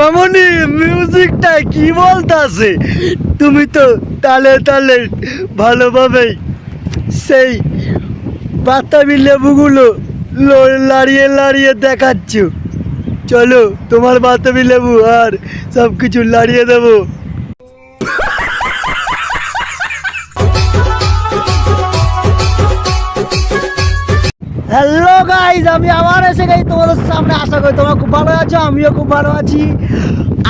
মামনি মিউজিকটা কি বলতাছে? তুমি তো তালে তালে ভালোভাবেই সেই বাতাবি লেবুগুলো লাড়িয়ে লাড়িয়ে দেখাচ্ছ। চলো তোমার বাতাবি লেবু আর সব কিছু লাড়িয়ে দেবো। হ্যালো গাইজ আমি আবার এসে গেছি তোমাদের সামনে। আশা করি তোমরা খুব ভালো আছো, আমিও খুব ভালো আছি।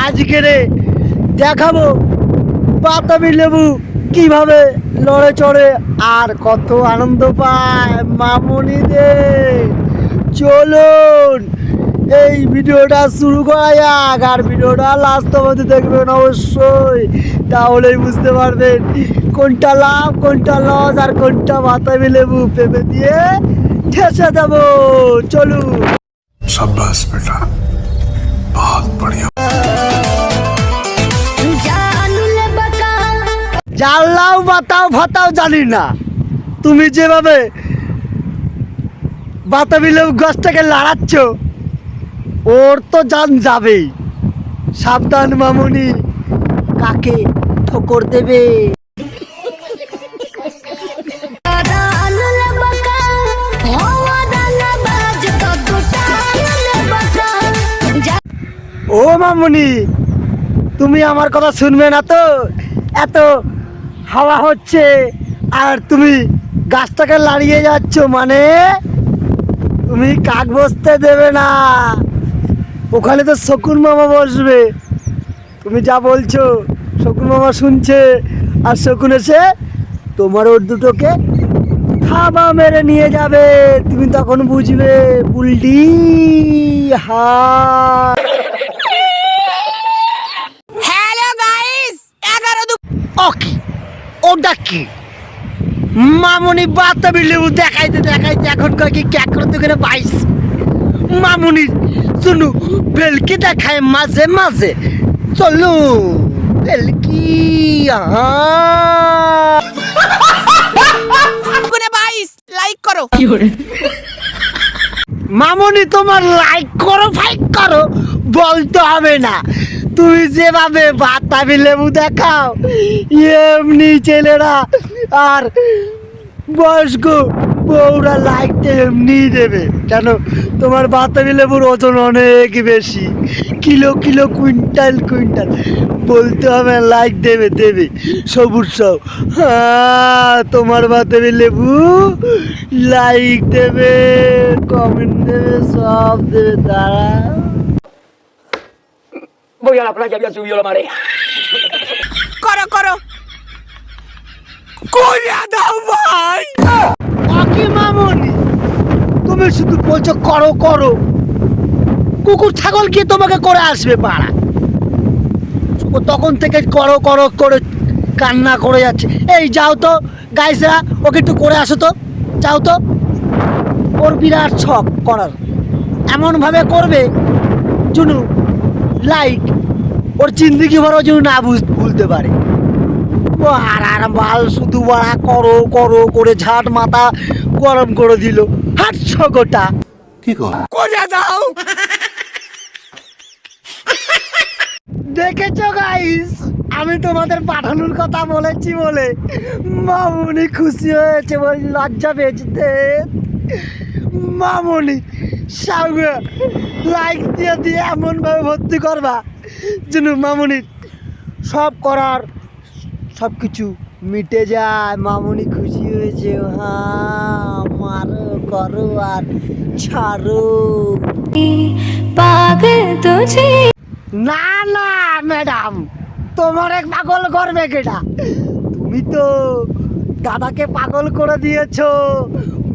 আজকে রে দেখাবো বাতাবি লেবু কীভাবে লড়ে চড়ে আর কত আনন্দ পায় মামনিদের। চলুন, এই ভিডিওটা শুরু করা যাক। আর ভিডিওটা লাস্ট অবধি দেখবেন অবশ্যই, তাহলেই বুঝতে পারবেন কোনটা লাভ, কোনটা লস আর কোনটা বাতাবি লেবু পেঁপে দিয়ে ঠেসে দেব চলুন সাব্বাস বেটা বহুত বড়িয়া জানলাও বাতাও ভাতাও জানি না তুমি যেভাবে বাতাবি লেবু গাছটাকে লাড়াচ্ছ ওর তো জান যাবেই সাবধান মামুনি কাকে ঠোকর দেবে ও মামুনি, তুমি আমার কথা শুনবে না তো? এত হাওয়া হচ্ছে, আর তুমি গাছটাকে লাড়িয়ে যাচ্ছ মানে? তুমি কাক বসতে দেবে না। ওখানে তো শকুন মামা বসবে। তুমি যা বলছো, শকুন মামা শুনছে, আর শকুন এসে তোমার ওর দুটোকে থাবা মেরে নিয়ে যাবে। তুমি তখন বুঝবে, বুলডি হা হ্যালো গাইস এগারো দু ওকে ওটা কি? মামুনি বাতাবি লেবু দেখাইতে দেখাইতে এখন কয় কি ক্যাক করতে করে পাইস? মামুনি শুনু বেলকি দেখায় মাঝে মাঝে। চলো বেলকি বাইশ লাইক করো। মামুনি তোমার লাইক করো ফাইক করো বলতে হবে না। তুমি যেভাবে বাতাবি লেবু দেখাও, এমনি ছেলেরা আর বয়স্ক বউরা লাইকটা এমনি দেবে। কেন? তোমার বাতাবি লেবুর ওজন অনেক বেশি। Kilo kilo, quintal quintal. বলতে হবে লাইক দেবে দেবে। সবুজ সব। হ্যাঁ তোমার বাতাবি লেবু লাইক দেবে কমেন্ট দেবে, সব দেবে তারা Voy a la playa, había subido la marea. করো করো কইরা দাও ভাই আকি মামনি তুমি শুধু বলছো করো করো কুকুর ছাগল কি তোমাকে করে আসবে পাড়া। তখন থেকে করো করো করে কান্না করে যাচ্ছে। এই যাও তো। গাইসরা ওকে একটু করে আসো তো। যাও তো। ওর বিরাট ছক করার। এমনভাবে করবে জুনু। লাইক ওর জিন্দগি ভরও জুনু না বুঝ ভুলতে পারে। ও আর আর বাল শুধু বাড়া করো করো করে ঝাট মাথা গরম করে দিল। হাটশো গোটা। কি করে? দাও। দেখেছ গাইস আমি তোমাদের পাঠানোর কথা বলেছি বলে। মামুনি খুশি হয়েছে বল লজ্জা পেয়েছে। মামুনি সঙ্গে লাইক দিয়ে দিয়ে এমনভাবে ভর্তি করবা যেন মামুনির সব করার সব কিছু মিটে যায়। মামুনি খুশি হয়েছে হ্যাঁ মারো করো আর ছাড়ো। পাগল তুঝে না না ম্যাডাম তোমার এক পাগল করবে কেটা তুমি তো দাদাকে পাগল করে দিয়েছ।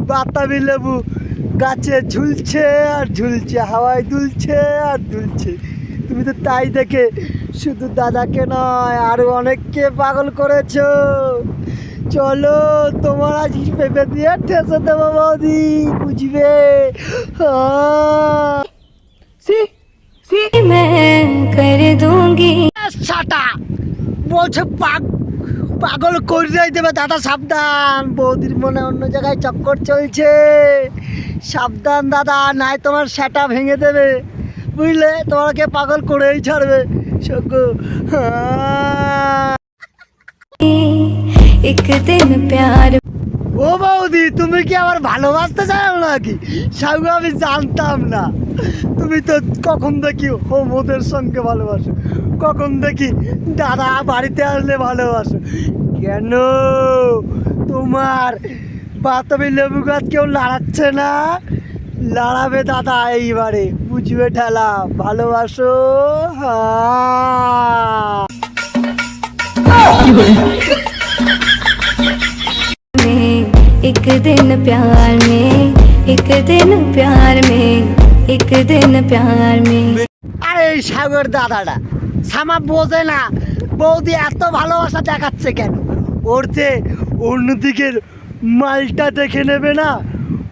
বাতাবি লেবু গাছে ঝুলছে আর ঝুলছে হাওয়ায় দুলছে আর দুলছে। তুমি তো তাই দেখে শুধু দাদাকে নয় আরও অনেককে পাগল করেছ। চলো তোমার আজ পেঁপে দিয়ে ঠেসে দেবো বৌদি বুঝবে? সাটা বলছে পাগ পাগল করে দেবে দাদা সাবধান। বৌদির মনে অন্য জায়গায় চক্কর চলছে। সাবধান দাদা নাই তোমার সেটা ভেঙে দেবে। বুঝলে? তোমাকে পাগল করেই ছাড়বে। সঙ্গু ও বৌদি তুমি কি আমার ভালোবাসতে চাও নাকি? সাগু আমি জানতাম না। তুমি তো কখন দেখি হোমোদের সঙ্গে ভালোবাসো। কখন দেখি দাদা বাড়িতে আসলে ভালোবাসো। কেন? তোমার বাতাবি লেবু গাছ কেউ লাড়াচ্ছে না লাড়াবে দাদা এইবারে বুঝবে ঠেলা ভালোবাসো হ্যাঁ में एक दिन प्यार में एक दिन प्यार में एक दिन प्यार में আরে এই সাগর দাদাটা সামা বোঝে না বৌদি এত ভালোবাসা দেখাচ্ছে কেন ওর যে অন্যদিকের মালটা দেখে নেবে না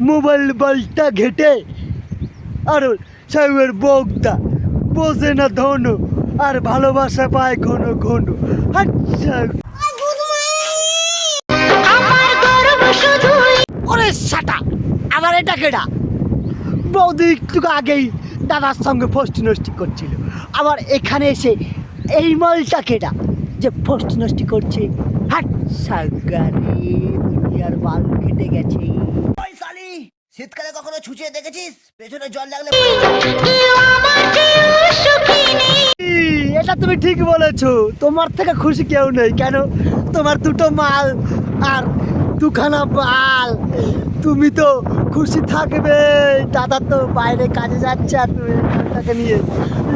মোবাইল বালটা ঘেটে। আর সাগর বৌদা বোঝে না ধন আর ভালোবাসা পায় ঘন ঘন। আচ্ছা। ওরে সাটা আবার এটা কেডা? বৌদি একটু আগেই দাদার সঙ্গে ফষ্টি নষ্টি করছিল। আবার এখানে এসে এই মালটা কেটা যে ফষ্টি নষ্টি করছে? হাট সাগারি দুনিয়ার বাল কেটে গেছে। ওই শীতকালে কখনো ছুঁচে দেখেছিস? পেছনে জল লাগলে এটা তুমি ঠিক বলেছ। তোমার থেকে খুশি কেউ নেই। কেন? তোমার দুটো মাল আর দুখানা বাল। তুমি তো খুশি থাকবে। দাদা তো বাইরে কাজে যাচ্ছে আর তুমি তাকে নিয়ে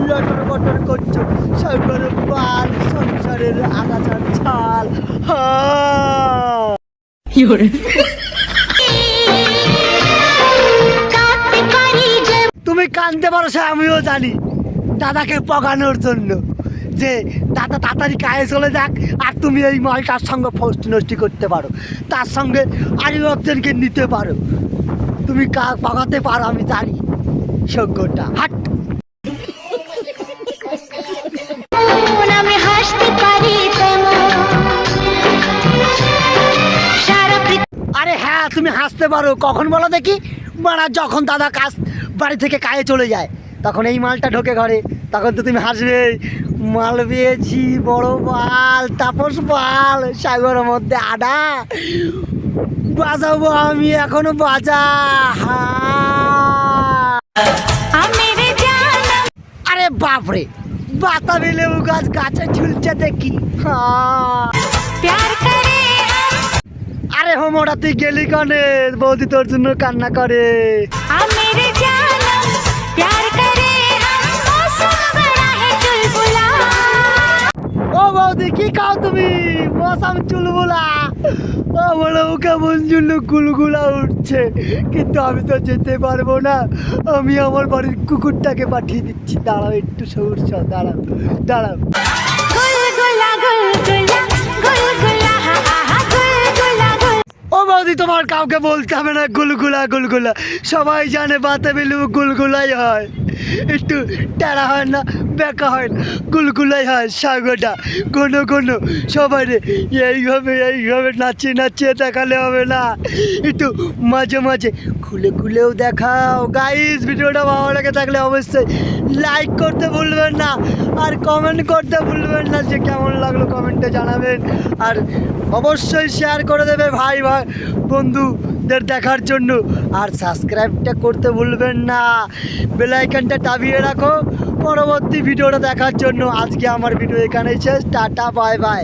লটর বটর করছ। সরকারের বাল। আগাছার ছাল। তুমি কানতে পারো সে আমিও জানি দাদাকে পগানোর জন্য যে দাদা তাড়াতাড়ি কায়ে চলে যাক আর তুমি এই মালটার সঙ্গে ফষ্টি নষ্টি করতে পারো। তার সঙ্গে আরও একজনকে নিতে পারো। তুমি কা পগাতে পারো আমি জানি। সজ্ঞটা হাট। আরে হ্যাঁ তুমি হাসতে পারো। কখন বলো দেখি? মারা যখন দাদা কাজ বাড়ি থেকে কায়ে চলে যায় তখন এই মালটা ঢোকে ঘরে। তখন তো তুমি হাসবে মাল পেয়েছি বড় পাল তাপস পাল সাগরের মধ্যে আডা বাজাবো আমি এখনও বাজা। আরে বাপরে বাতাবি লেবু গাছ গাছে ঝুলছে দেখি। হ্যাঁ আরে হোমোটা তুই গেলি কনে? বৌদি তোর জন্য কান্না করে। ও বৌদি কি খাও তুমি? মশাম চুলবুলা। আমার কেমন জন্য গুলগুলা উঠছে। কিন্তু আমি তো যেতে পারব না। আমি আমার বাড়ির কুকুরটাকে পাঠিয়ে দিচ্ছি। দাঁড়াও একটু সৌর দাঁড়াও দাঁড়াও। গুলগুলা গুলগুলা গুলগুলা। ও বৌদি, তোমার কাউকে বলতে হবে না, গুলগুলা গুলগুলা। সবাই জানে বাতে বেলু গুলগুলাই হয়। একটু টেরা হয় না, বেকা হয় না, গুলগুলাই হয় সাগরটা। কোনো কোনো সবাই এইভাবে এইভাবে নাচিয়ে নাচিয়ে দেখালে হবে না। একটু মাঝে মাঝে খুলে, খুলেও দেখাও। গাইস ভিডিওটা ভালো লেগে থাকলে অবশ্যই লাইক করতে ভুলবেন না, আর কমেন্ট করতে ভুলবেন না যে কেমন লাগল কমেন্টে জানাবেন। আর অবশ্যই শেয়ার করে দেবে ভাই ভাই বন্ধুদের দেখার জন্য। আর সাবস্ক্রাইবটা করতে ভুলবেন না। বেলাইকানটা টাবিয়ে রাখো। পরবর্তী ভিডিওটা দেখার জন্য আজকে আমার ভিডিও এখানেই শেষ। Tata, bye bye.